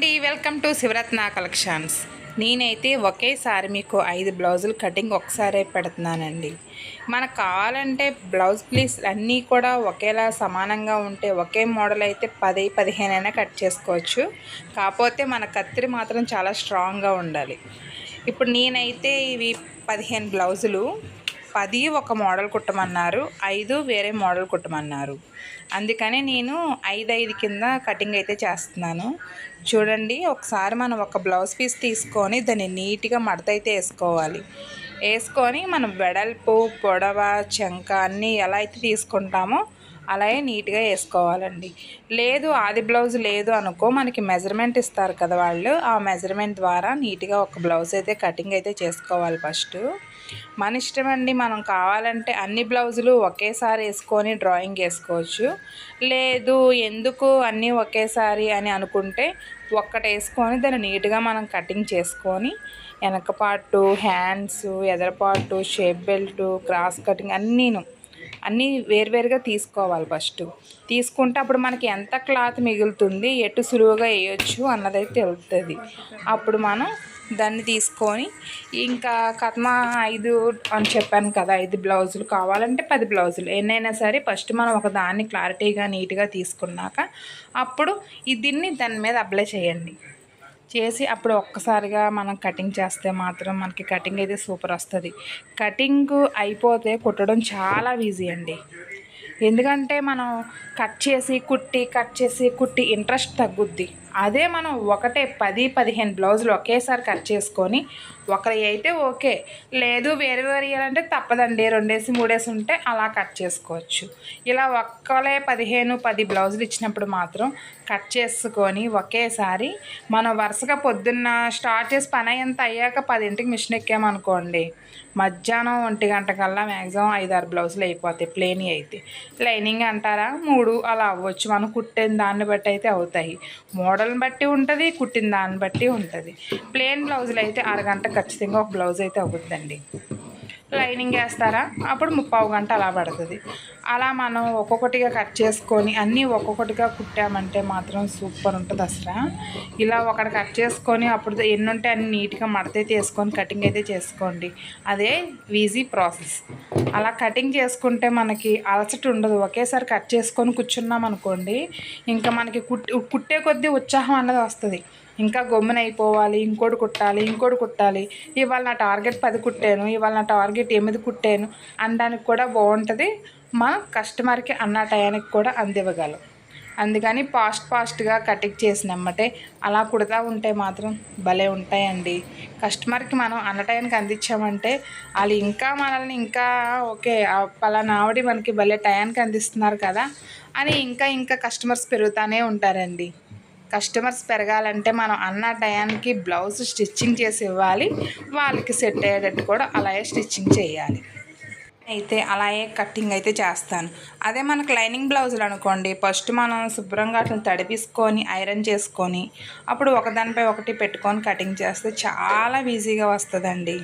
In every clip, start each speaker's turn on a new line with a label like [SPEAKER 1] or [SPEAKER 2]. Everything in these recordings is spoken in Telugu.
[SPEAKER 1] అండి వెల్కమ్ టు శివరత్న కలెక్షన్స్. నేనైతే ఒకేసారి మీకు ఐదు బ్లౌజులు కటింగ్ ఒకసారే పెడుతున్నానండి. మనకు కావాలంటే బ్లౌజ్ ప్లీస్ అన్నీ కూడా ఒకేలా సమానంగా ఉంటే ఒకే మోడల్ అయితే పది పదిహేను అయినా కట్ చేసుకోవచ్చు. కాకపోతే మన కత్తిరి మాత్రం చాలా స్ట్రాంగ్గా ఉండాలి. ఇప్పుడు నేనైతే ఇవి పదిహేను బ్లౌజులు. పది ఒక మోడల్ కుట్టమన్నారు ఐదు వేరే మోడల్ కుట్టమన్నారు. అందుకని నేను ఐదు ఐదు కింద కటింగ్ అయితే చేస్తున్నాను. చూడండి ఒకసారి మనం ఒక బ్లౌజ్ పీస్ తీసుకొని దాన్ని నీట్గా మడత అయితే వేసుకోవాలి. వేసుకొని మనం వెడల్పు పొడవ చెంక అన్నీ ఎలా అయితే తీసుకుంటామో అలాగే నీట్గా వేసుకోవాలండి. లేదు ఆది బ్లౌజ్ లేదు అనుకో మనకి మెజర్మెంట్ ఇస్తారు కదా వాళ్ళు ఆ మెజర్మెంట్ ద్వారా నీట్గా ఒక బ్లౌజ్ అయితే కటింగ్ అయితే చేసుకోవాలి ఫస్ట్. మన ఇష్టం అండి మనం కావాలంటే అన్ని బ్లౌజులు ఒకేసారి వేసుకొని డ్రాయింగ్ వేసుకోవచ్చు. లేదు ఎందుకు అన్నీ ఒకేసారి అని అనుకుంటే ఒక్కటి వేసుకొని దాన్ని నీట్గా మనం కటింగ్ చేసుకొని వెనక పార్టు హ్యాండ్స్ ఎదరపాటు షేప్ బెల్ట్ క్రాస్ కటింగ్ అన్నీను అన్నీ వేరువేరుగా తీసుకోవాలి ఫస్ట్. తీసుకుంటే అప్పుడు మనకి ఎంత క్లాత్ మిగులుతుంది ఎటు సులువుగా వేయొచ్చు అన్నదైతే తెలుస్తుంది అప్పుడు మనం దాన్ని తీసుకొని ఇంకా కథమ ఐదు అని చెప్పాను కదా ఐదు బ్లౌజులు కావాలంటే పది బ్లౌజులు. ఎన్నైనా సరే ఫస్ట్ మనం ఒక దాన్ని క్లారిటీగా నీట్గా తీసుకున్నాక అప్పుడు ఈ దీన్ని దాని మీద అప్లై చేయండి. చేసి అప్పుడు ఒక్కసారిగా మనం కటింగ్ చేస్తే మాత్రం మనకి కటింగ్ అయితే సూపర్ వస్తుంది. కటింగ్ అయిపోతే కుట్టడం చాలా ఈజీ అండి. ఎందుకంటే మనం కట్ చేసి కుట్టి కట్ చేసి కుట్టి ఇంట్రెస్ట్ తగ్గుద్ది. అదే మనం ఒకటే పది పదిహేను బ్లౌజులు ఒకేసారి కట్ చేసుకొని ఒకరి అయితే ఓకే. లేదు వేరే వేరే వేయాలంటే తప్పదండి. రెండేసి మూడేసి ఉంటే అలా కట్ చేసుకోవచ్చు. ఇలా ఒక్కలే పదిహేను పది బ్లౌజులు ఇచ్చినప్పుడు మాత్రం కట్ చేసుకొని ఒకేసారి మనం వరుసగా పొద్దున్న స్టార్ట్ చేసి పని అయ్యేంత అయ్యాక పదింటికి మిషన్ ఎక్కామనుకోండి మధ్యాహ్నం ఒంటి గంట కల్లా మ్యాక్సిమం ఐదు ఆరు బ్లౌజులు అయిపోతాయి ప్లేన్ అయితే. లైనింగ్ అంటారా? మూడు అలా అవ్వచ్చు. మనం కుట్టిన దాన్ని బట్టి అయితే అవుతాయి. మోడల్ని బట్టి ఉంటుంది కుట్టిన దాన్ని బట్టి ఉంటుంది. ప్లేన్ బ్లౌజులు అయితే అరగంట ఖచ్చితంగా ఒక బ్లౌజ్ అయితే అవుతుందండి. లైనింగ్ వేస్తారా? అప్పుడు ముప్పావు గంట అలా పడుతుంది. అలా మనం ఒక్కొక్కటిగా కట్ చేసుకొని అన్నీ ఒక్కొక్కటిగా కుట్టామంటే మాత్రం సూపర్ ఉంటుంది అసలు. ఇలా ఒకటి కట్ చేసుకొని అప్పుడు ఎన్ని ఉంటే అన్ని నీట్గా మడతైతే వేసుకొని కటింగ్ అయితే చేసుకోండి. అదే ఈజీ ప్రాసెస్. అలా కటింగ్ చేసుకుంటే మనకి అలసట ఉండదు. ఒకేసారి కట్ చేసుకొని కూర్చున్నాం అనుకోండి ఇంకా మనకి కుట్టే కొద్దీ ఉత్సాహం అన్నది వస్తుంది. ఇంకా గమ్మున అయిపోవాలి ఇంకోటి కుట్టాలి ఇంకోటి కుట్టాలి. ఇవాళ నా టార్గెట్ పది కుట్టాను ఇవాళ నా టార్గెట్ ఎనిమిది కుట్టాను అనడానికి కూడా బాగుంటుంది. మా కస్టమర్కి అన్న టయానికి కూడా అందివ్వగలం. అందుకని ఫాస్ట్ ఫాస్ట్గా కటింగ్ చేసినమ్మటే అలా కుడతా ఉంటే మాత్రం భలే ఉంటాయండి. కస్టమర్కి మనం అన్న టయానికి అందించామంటే వాళ్ళు ఇంకా మనల్ని ఇంకా ఓకే పలానా ఆవిడ మనకి భలే టయానికి అందిస్తున్నారు కదా అని ఇంకా ఇంకా కస్టమర్స్ పెరుగుతూనే ఉంటారండి. కస్టమర్స్ పెరగాలంటే మనం అన్న టయానికి బ్లౌజ్ స్టిచ్చింగ్ చేసి ఇవ్వాలి. వాళ్ళకి సెట్ అయ్యేటట్టు కూడా అలాగే స్టిచ్చింగ్ చేయాలి. అయితే అలాగే కట్టింగ్ అయితే చేస్తాను. అదే మనకు లైనింగ్ బ్లౌజులు అనుకోండి ఫస్ట్ మనం శుభ్రంగా అట్లా తడిపిసుకొని ఐరన్ చేసుకొని అప్పుడు ఒకదానిపై ఒకటి పెట్టుకొని కటింగ్ చేస్తే చాలా ఈజీగా వస్తుందండి.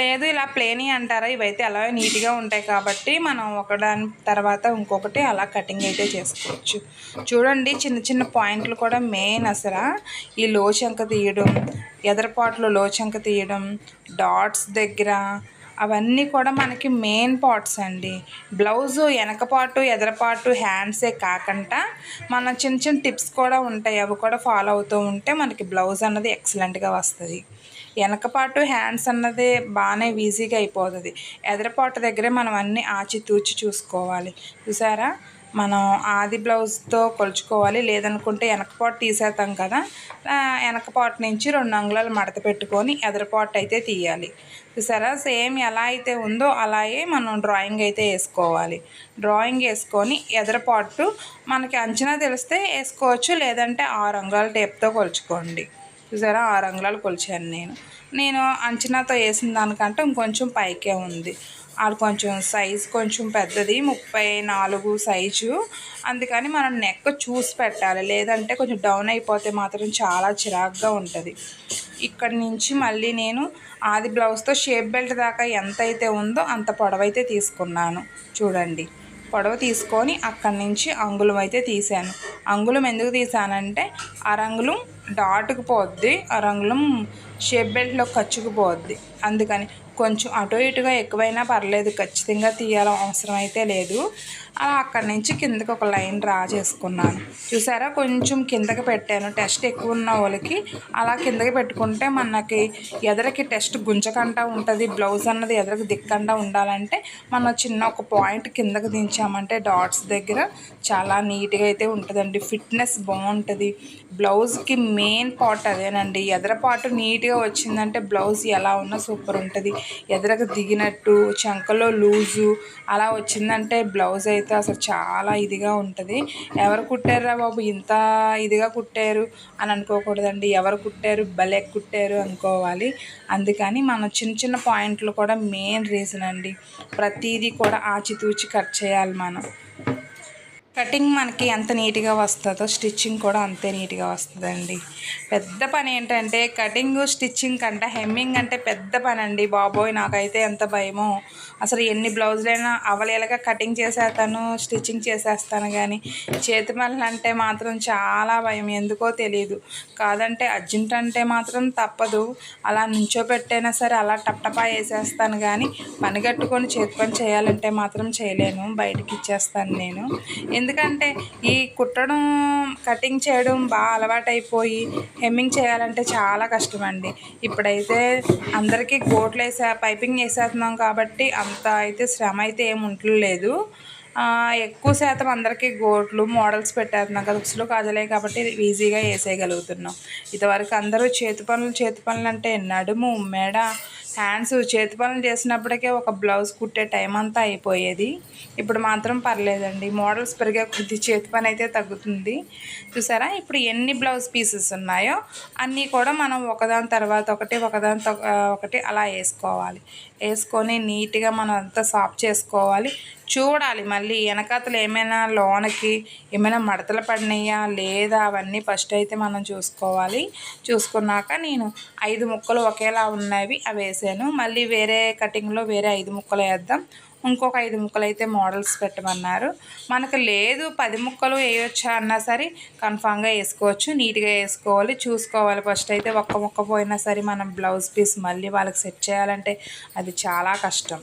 [SPEAKER 1] లేదు ఇలా ప్లేని అంటారా? ఇవైతే అలా నీట్గా ఉంటాయి కాబట్టి మనం ఒకదాని తర్వాత ఇంకొకటి అలా కటింగ్ అయితే చేసుకోవచ్చు. చూడండి చిన్న చిన్న పాయింట్లు కూడా మెయిన్ అసలు. ఈ లోచంక తీయడం ఎదరపాట్లో లోచంక తీయడం డాట్స్ దగ్గర అవన్నీ కూడా మనకి మెయిన్ పార్ట్స్ అండి. బ్లౌజు వెనక పాటు ఎదరపాటు హ్యాండ్సే కాకుండా మన చిన్న చిన్న టిప్స్ కూడా ఉంటాయి. అవి కూడా ఫాలో అవుతూ ఉంటే మనకి బ్లౌజ్ అన్నది ఎక్సలెంట్గా వస్తుంది. వెనకపాటు హ్యాండ్స్ అన్నది బాగానే ఈజీగా అయిపోతుంది. ఎదరపాటు దగ్గరే మనం అన్నీ ఆచితూచి చూసుకోవాలి. చూసారా? మనం ఆది బ్లౌజ్తో కొలుచుకోవాలి. లేదనుకుంటే వెనకపాటు తీసేస్తాం కదా. వెనకపాటు నుంచి రెండు అంగుళాలు మడత పెట్టుకొని ఎదరపాటు అయితే తీయాలి. చూసారా? సేమ్ ఎలా అయితే ఉందో అలాగే మనం డ్రాయింగ్ అయితే వేసుకోవాలి. డ్రాయింగ్ వేసుకొని ఎదరపాటు మనకి అంచనా తెలిస్తే వేసుకోవచ్చు. లేదంటే ఆరు అంగుళాల టేప్తో కొలుచుకోండి. చూసారా? ఆరు అంగుళాలు కొలిచాను నేను. నేను అంచనాతో వేసిన దానికంటే ఇంకొంచెం పైకే ఉంది. అది కొంచెం సైజ్ కొంచెం పెద్దది ముప్పై నాలుగు సైజు అందుకని మనం నెక్ చూసి పెట్టాలి. లేదంటే కొంచెం డౌన్ అయిపోతే మాత్రం చాలా చిరాగ్గా ఉంటుంది. ఇక్కడ నుంచి మళ్ళీ నేను ఆది బ్లౌజ్తో షేప్ బెల్ట్ దాకా ఎంత అయితే ఉందో అంత పొడవైతే తీసుకున్నాను. చూడండి. పొడవ తీసుకొని అక్కడి నుంచి అంగుళం అయితే తీసాను. అంగుళం ఎందుకు తీసానంటే అరంగుళం డాట్కి పోద్ది ఆ రంగులం షేప్ బెల్ట్లో ఖర్చుకుపోద్ది అందుకని కొంచెం అటు ఇటుగా ఎక్కువైనా పర్లేదు ఖచ్చితంగా తీయాల అవసరం అయితే లేదు. అలా అక్కడి నుంచి కిందకి ఒక లైన్ డ్రా చేసుకున్నాను. చూసారా? కొంచెం కిందకి పెట్టాను. టెస్ట్ ఎక్కువ ఉన్న వాళ్ళకి అలా కిందకి పెట్టుకుంటే మనకి ఎదరకి టెస్ట్ గుంజకుండా ఉంటుంది బ్లౌజ్ అన్నది ఎదరికి దిక్కండా ఉండాలంటే మనం చిన్న ఒక పాయింట్ కిందకి దించామంటే డాట్స్ దగ్గర చాలా నీట్గా అయితే ఉంటుందండి. ఫిట్నెస్ బాగుంటుంది. బ్లౌజ్కి మెయిన్ పార్ట్ అదేనండి. ఎదర పార్ట్ నీట్గా వచ్చిందంటే బ్లౌజ్ ఎలా ఉన్నా సూపర్ ఉంటుంది. ఎదరకు దిగినట్టు చంకలో లూజు అలా వచ్చిందంటే బ్లౌజ్ అయితే అసలు చాలా ఇదిగా ఉంటుంది. ఎవరు కుట్టారా బాబు? ఇంత ఇదిగా కుట్టారు అని అనుకోకూడదండి. ఎవరు కుట్టారు? భలే కుట్టారు అనుకోవాలి. అందుకని మనం చిన్న చిన్న పాయింట్లు కూడా మెయిన్ రీజన్ అండి. ప్రతిదీ కూడా ఆచితూచి కట్ చేయాలి మనం. కటింగ్ మనకి ఎంత నీట్గా వస్తుందో స్టిచ్చింగ్ కూడా అంతే నీట్గా వస్తుందండి. పెద్ద పని ఏంటంటే కటింగ్ స్టిచ్చింగ్ కంటే హెమ్మింగ్ అంటే పెద్ద పని అండి బాబోయ్ నాకైతే ఎంత భయమో. అసలు ఎన్ని బ్లౌజులైనా అవలేలుగా కటింగ్ చేసేస్తాను స్టిచ్చింగ్ చేసేస్తాను కానీ చేతి అంటే మాత్రం చాలా భయం ఎందుకో తెలియదు కాదంటే అర్జెంట్ అంటే మాత్రం తప్పదు. అలా నుంచోబెట్టైనా సరే అలా టప్టపా వేసేస్తాను కానీ పని కట్టుకొని చేతి పని చేయాలంటే మాత్రం చేయలేను బయటకి ఇచ్చేస్తాను నేను. ఎందుకంటే ఈ కుట్టడం కటింగ్ చేయడం బాగా అలవాటైపోయి హెమ్మింగ్ చేయాలంటే చాలా కష్టం అండి ఇప్పుడైతే అందరికీ గోట్లు వేసే పైపింగ్ వేసేస్తున్నాం కాబట్టి అంత అయితే శ్రమ అయితే ఏమి ఉండలేదు ఎక్కువ శాతం అందరికీ గోట్లు మోడల్స్ పెట్టేస్తున్నాం కదా ఉసులు కాజలే కాబట్టి ఈజీగా వేసేయగలుగుతున్నాం. ఇదివరకు అందరూ చేతి పనులు చేతి పనులు అంటే నడుము మెడ హ్యాండ్స్ చేతి పనులు చేసినప్పటికే ఒక బ్లౌజ్ కుట్టే టైం అంతా అయిపోయేది. ఇప్పుడు మాత్రం పర్లేదండి. మోడల్స్ పెరిగే కొద్ది చేతి పని అయితే తగ్గుతుంది. చూసారా? ఇప్పుడు ఎన్ని బ్లౌజ్ పీసెస్ ఉన్నాయో అన్నీ కూడా మనం ఒకదాని తర్వాత ఒకటి ఒకదాని ఒకటి అలా వేసుకోవాలి. వేసుకొని నీట్గా మనం అంతా సాఫ్ చేసుకోవాలి. చూడాలి. మళ్ళీ వెనకాతలు ఏమైనా లోనకి ఏమైనా మడతలు పడినాయా లేదా అవన్నీ ఫస్ట్ అయితే మనం చూసుకోవాలి. చూసుకున్నాక నేను ఐదు ముక్కలు ఒకేలా ఉన్నవి అవి వేసాను. మళ్ళీ వేరే కటింగ్లో వేరే ఐదు ముక్కలు వేద్దాం. ఇంకొక ఐదు ముక్కలు అయితే మోడల్స్ పెట్టమన్నారు. మనకు లేదు పది ముక్కలు వేయొచ్చా అన్నా సరే కన్ఫామ్గా వేసుకోవచ్చు. నీట్గా వేసుకోవాలి. చూసుకోవాలి. ఫస్ట్ అయితే ఒక్క ముక్క పోయినా సరే మనం బ్లౌజ్ పీస్ మళ్ళీ వాళ్ళకి సెట్ చేయాలంటే అది చాలా కష్టం.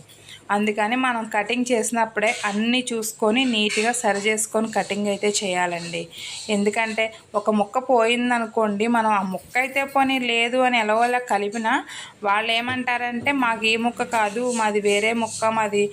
[SPEAKER 1] అందుకని మనం కటింగ్ చేసినప్పుడే అన్నీ చూసుకొని నీట్గా సరి చేసుకొని కటింగ్ అయితే చేయాలండి. ఎందుకంటే ఒక ముక్క పోయిందనుకోండి మనం ఆ ముక్క అయితే పోనీ లేదు అని ఎలాగోలా కలిపినా వాళ్ళు ఏమంటారంటే మాకు ఈ ముక్క కాదు మాది వేరే ముక్క మాది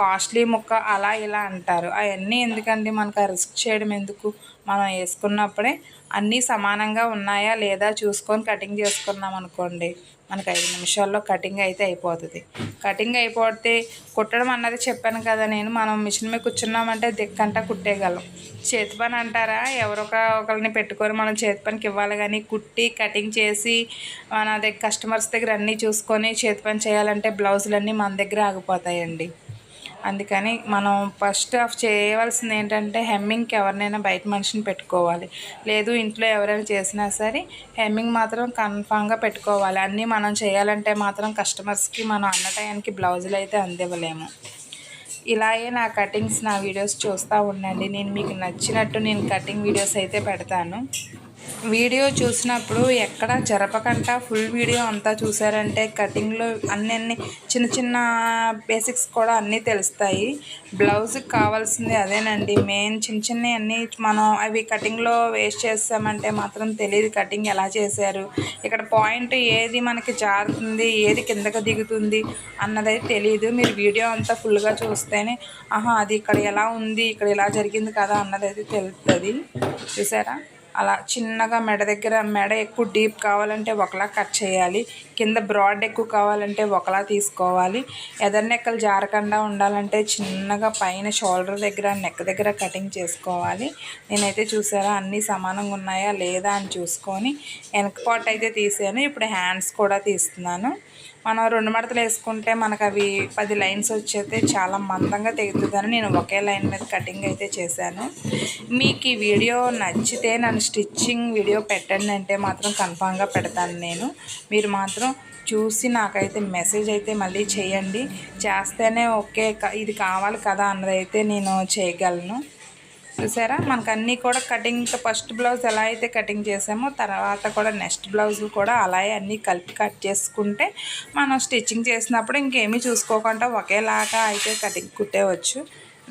[SPEAKER 1] కాస్ట్లీ ముక్క అలా ఇలా అంటారు. అవన్నీ ఎందుకండి మనకు ఆ రిస్క్ చేయడం ఎందుకు? మనం వేసుకున్నప్పుడే అన్నీ సమానంగా ఉన్నాయా లేదా చూసుకొని కటింగ్ చేసుకున్నాం అనుకోండి మనకు ఐదు నిమిషాల్లో కటింగ్ అయితే అయిపోతుంది. కటింగ్ అయిపోతే కుట్టడం అన్నది చెప్పాను కదా నేను మనం మిషన్ మీద కూర్చున్నామంటే దిక్కంటా కుట్టేయగలం. చేతి పని అంటారా? ఎవరొక ఒకరిని పెట్టుకొని మనం చేతి పనికి ఇవ్వాలి కానీ కుట్టి కటింగ్ చేసి మన దగ్గర కస్టమర్స్ దగ్గర అన్నీ చూసుకొని చేతి పని చేయాలంటే బ్లౌజులన్నీ మన దగ్గర ఆగిపోతాయండి. అందుకని మనం ఫస్ట్ ఆఫ్ చేయవలసింది ఏంటంటే హెమ్మింగ్కి ఎవరినైనా బయట మనిషిని పెట్టుకోవాలి. లేదు ఇంట్లో ఎవరైనా చేసినా సరే హెమ్మింగ్ మాత్రం కన్ఫామ్గా పెట్టుకోవాలి. అన్నీ మనం చేయాలంటే మాత్రం కస్టమర్స్కి మనం అన్న టైంకి బ్లౌజులు అయితే అందివ్వలేము. ఇలాగే నా కటింగ్స్ నా వీడియోస్ చూస్తూ ఉండండి. నేను మీకు నచ్చినట్టు నేను కటింగ్ వీడియోస్ అయితే పెడతాను. వీడియో చూసినప్పుడు ఎక్కడ జరపకుండా ఫుల్ వీడియో అంతా చూసారంటే కటింగ్లో అన్ని అన్ని చిన్న చిన్న బేసిక్స్ కూడా అన్నీ తెలుస్తాయి. బ్లౌజ్కి కావాల్సింది అదేనండి. మెయిన్ చిన్న చిన్న అన్నీ మనం అవి కటింగ్లో వేస్ట్ చేస్తామంటే మాత్రం తెలియదు కటింగ్ ఎలా చేశారు. ఇక్కడ పాయింట్ ఏది మనకి జారుతుంది ఏది కిందకి దిగుతుంది అన్నది తెలియదు మీరు వీడియో అంతా ఫుల్గా చూస్తేనే ఆహా అది ఇక్కడ ఎలా ఉంది ఇక్కడ ఇలా జరిగింది కదా అన్నది అయితే తెలుస్తుంది చూసారా? అలా చిన్నగా మెడ దగ్గర మెడ ఎక్కువ డీప్ కావాలంటే ఒకలా కట్ చేయాలి. కింద బ్రాడ్ ఎక్కువ కావాలంటే ఒకలా తీసుకోవాలి. ఎదర్ నెక్కలు జారకుండా ఉండాలంటే చిన్నగా పైన షోల్డర్ దగ్గర నెక్ దగ్గర కటింగ్ చేసుకోవాలి. నేనైతే చూసారా అన్నీ సమానంగా ఉన్నాయా లేదా అని చూసుకొని వెనక పాట్ అయితే తీసాను. ఇప్పుడు హ్యాండ్స్ కూడా తీస్తున్నాను. మనం రెండు మడతలు వేసుకుంటే మనకు అవి పది లైన్స్ వచ్చేస్తే చాలా మందంగా తెగుతుందని నేను ఒకే లైన్ మీద కటింగ్ అయితే చేశాను. మీకు ఈ వీడియో నచ్చితే నన్ను స్టిచ్చింగ్ వీడియో పెట్టండి అంటే మాత్రం కన్ఫామ్గా పెడతాను నేను. మీరు మాత్రం చూసి నాకైతే మెసేజ్ అయితే మళ్ళీ చేయండి. చేస్తేనే ఓకే ఇది కావాలి కదా అన్నదైతే నేను చేయగలను. చూసారా? మనకు అన్నీ కూడా కటింగ్ ఫస్ట్ బ్లౌజ్ ఎలా అయితే కటింగ్ చేసామో తర్వాత కూడా నెక్స్ట్ బ్లౌజ్ కూడా అలాగే అన్నీ కలిపి కట్ చేసుకుంటే మనం స్టిచ్చింగ్ చేసినప్పుడు ఇంకేమీ చూసుకోకుండా ఒకేలాగా అయితే కటింగ్ కుట్టేవచ్చు.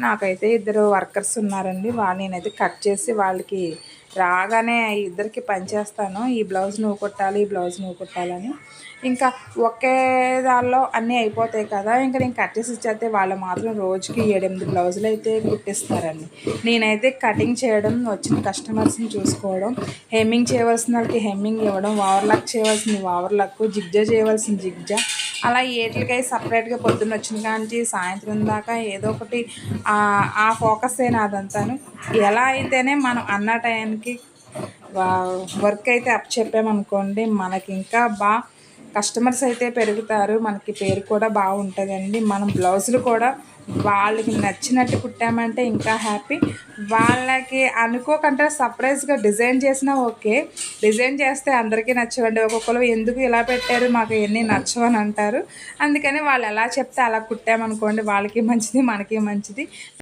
[SPEAKER 1] నాకైతే ఇద్దరు వర్కర్స్ ఉన్నారండి. వాళ్ళు నేనైతే కట్ చేసి వాళ్ళకి రాగానే ఇద్దరికి పనిచేస్తాను ఈ బ్లౌజ్ నువ్వు కుట్టాలి ఈ బ్లౌజ్ నువ్వు కుట్టాలని. ఇంకా ఒకే దానిలో అన్నీ అయిపోతాయి కదా. ఇంకా నేను కట్టేసి ఇచ్చేస్తే వాళ్ళు మాత్రం రోజుకి ఏడెనిమిది బ్లౌజులు అయితే కుట్టిస్తారండి. నేనైతే కటింగ్ చేయడం వచ్చిన కస్టమర్స్ని చూసుకోవడం హెమ్మింగ్ చేయవలసిన వాళ్ళకి హెమ్మింగ్ ఇవ్వడం ఓవర్లాక్ చేయవలసింది ఓవర్లాక్ జిగ్జా చేయవలసింది జిగ్జా. అలా ఏట్లకై సపరేట్గా పొద్దున్న వచ్చిన కానీ సాయంత్రం దాకా ఏదో ఒకటి ఆ- ఫోకసే ఫోకస్ అయినా ఎలా అయితేనే మనం అన్న టైంకి వర్క్ అయితే అప్ చెప్పామనుకోండి మనకి ఇంకా బాగా కస్టమర్స్ అయితే పెరుగుతారు మనకి పేరు కూడా బాగుంటుందండి. మనం బ్లౌజులు కూడా వాళ్ళకి నచ్చినట్టు కుట్టామంటే ఇంకా హ్యాపీ. వాళ్ళకి అనుకోకుండా సర్ప్రైజ్గా డిజైన్ చేసినా ఓకే. డిజైన్ చేస్తే అందరికీ నచ్చవండి. ఒక్కొక్కరు ఎందుకు ఇలా పెట్టారు మాకు ఎన్ని నచ్చవని అంటారు. అందుకని వాళ్ళు ఎలా చెప్తే అలా కుట్టామనుకోండి వాళ్ళకి మంచిది మనకి మంచిది.